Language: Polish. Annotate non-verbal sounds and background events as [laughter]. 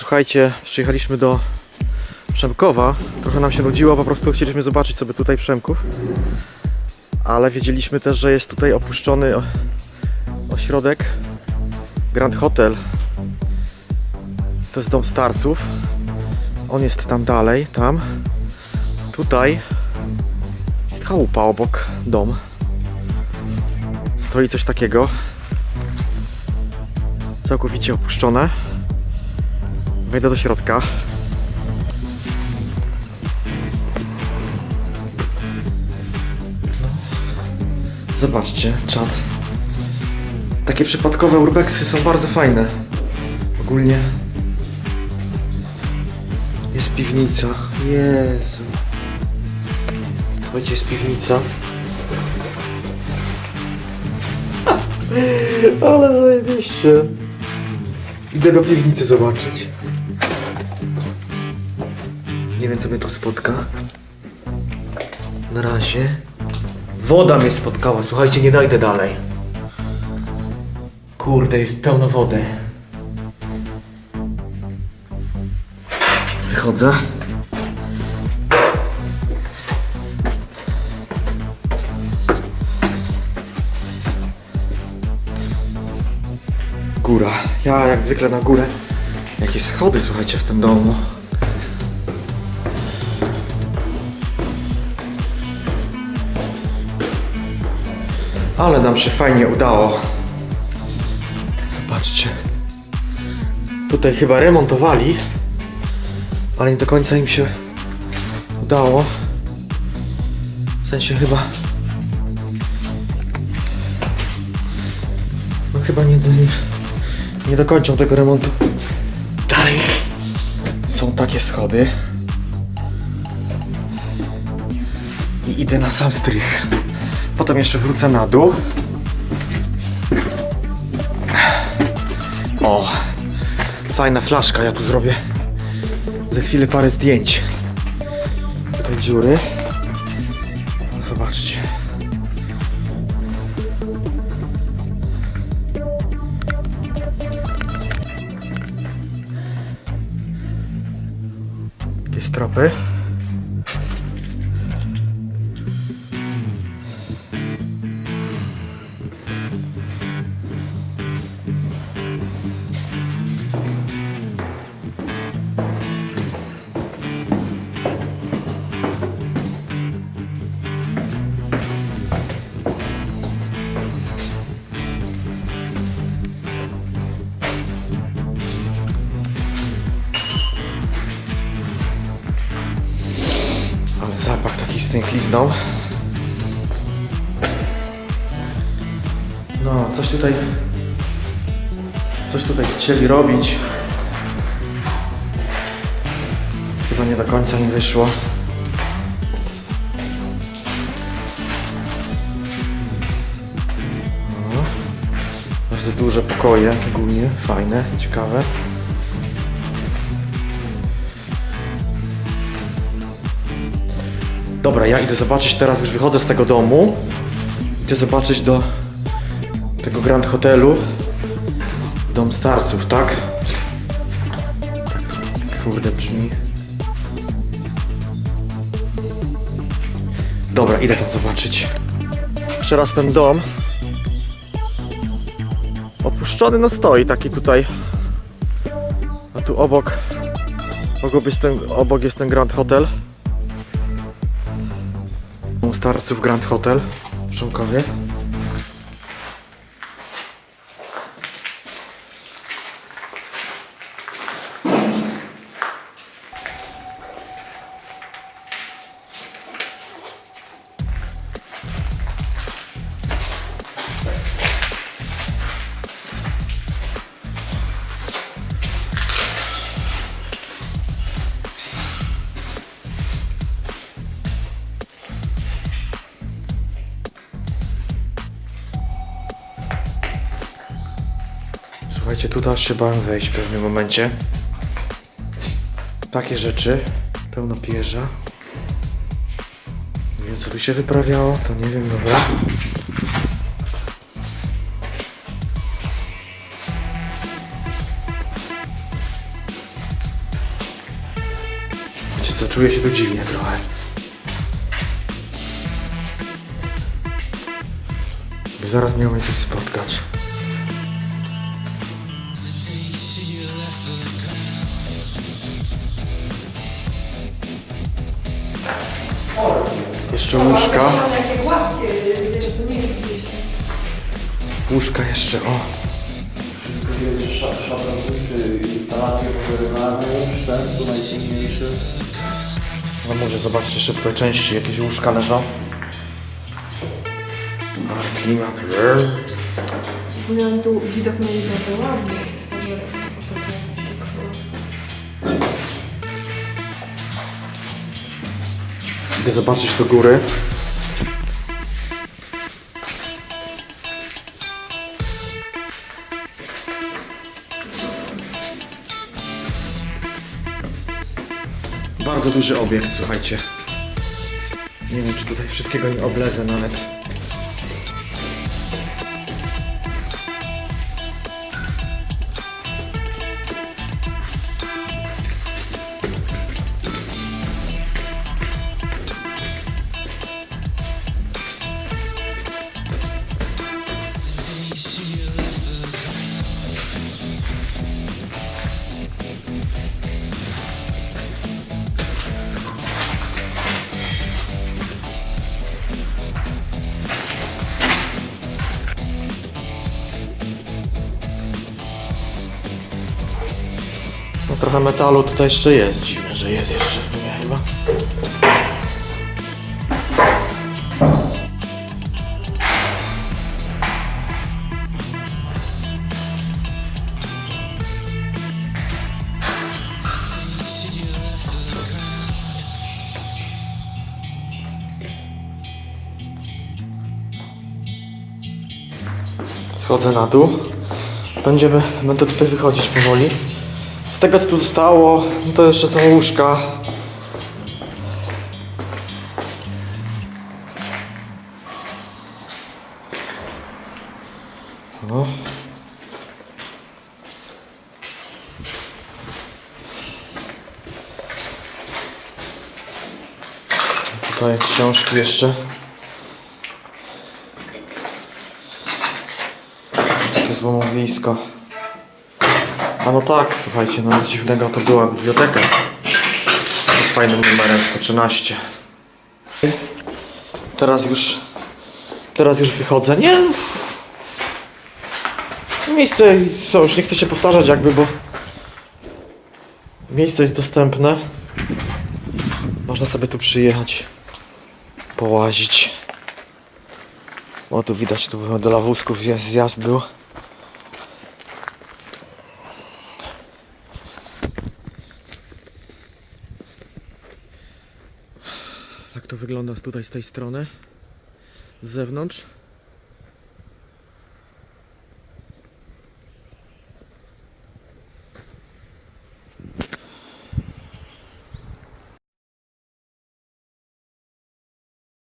Słuchajcie, przyjechaliśmy do Przemkowa. Trochę nam się nudziło, po prostu chcieliśmy zobaczyć sobie tutaj Przemków. Ale wiedzieliśmy też, że jest tutaj opuszczony ośrodek Grand Hotel. To jest dom starców. On jest tam dalej, tam. Tutaj jest chałupa obok dom. Stoi coś takiego. Całkowicie opuszczone. Wejdę do środka. Zobaczcie, czat. Takie przypadkowe urbexy są bardzo fajne. Ogólnie jest piwnica. Jezu. Słuchajcie, jest piwnica. [laughs] Ale zajebiście. Idę do piwnicy zobaczyć. Nie wiem, co mnie to spotka. Na razie. Woda mnie spotkała. Słuchajcie, nie dojdę dalej. Kurde, jest pełno wody. Wychodzę. Góra. Ja jak zwykle na górę. Jakie schody, słuchajcie, w tym domu. Ale nam się fajnie udało. Zobaczcie. Tutaj chyba remontowali, ale nie do końca im się udało. W sensie chyba. No chyba nie, nie, nie dokończą tego remontu. Dalej są takie schody. I idę na sam strych. Potem jeszcze wrócę na dół. O, fajna flaszka. Ja tu zrobię za chwilę parę zdjęć. Tutaj dziury. Zobaczcie. Takie stropy. Stęchliznął. No, coś tutaj... Coś tutaj chcieli robić. Chyba nie do końca im wyszło. No. Bardzo duże pokoje ogólnie, fajne, ciekawe. Dobra, ja idę zobaczyć teraz, już wychodzę z tego domu. Idę zobaczyć do tego Grand Hotelu. Dom starców, tak? Tak, kurde brzmi. Dobra, idę tam zobaczyć. Jeszcze raz ten dom. Opuszczony no stoi taki tutaj. A tu obok. Obok jest ten, obok jest ten Grand Hotel. Starców Grand Hotel w. Słuchajcie, tutaj się bałem wejść w pewnym momencie. Takie rzeczy. Pełno pierza. Nie wiem co tu się wyprawiało, to nie wiem, dobra. co, czuję się tu dziwnie trochę. Zaraz miał mnie coś spotkać. Jest gdzieś. Łóżka jeszcze, o. Wszystko wiecie, że szablonnicy, instalacje pożegnane, sprzęt co najsilniejszy. No mówię, zobaczcie, jeszcze tutaj części, jakieś łóżka leżą. Ale klimat. Miałam tu widok na ładny. Idę zobaczyć do góry. Bardzo duży obiekt, słuchajcie. Nie wiem, czy tutaj wszystkiego nie oblezę nawet. Trochę metalu tutaj jeszcze jest. Dziwne, że jest jeszcze w sumie chyba. Schodzę na dół. Będziemy, będę tutaj wychodzić powoli. Z tego co tu zostało, no to jeszcze są łóżka. No. Tutaj książki jeszcze. Takie złomowisko. A no tak, słuchajcie, no nic dziwnego to była biblioteka. Z fajnym numerem 113. Teraz już, teraz już wychodzę. Nie. Miejsce, co, już nie chcę się powtarzać jakby, bo miejsce jest dostępne. Można sobie tu przyjechać, połazić. O, tu widać, tu dla wózków zjazd- zjazd był. Wygląda tutaj z tej strony. Z zewnątrz.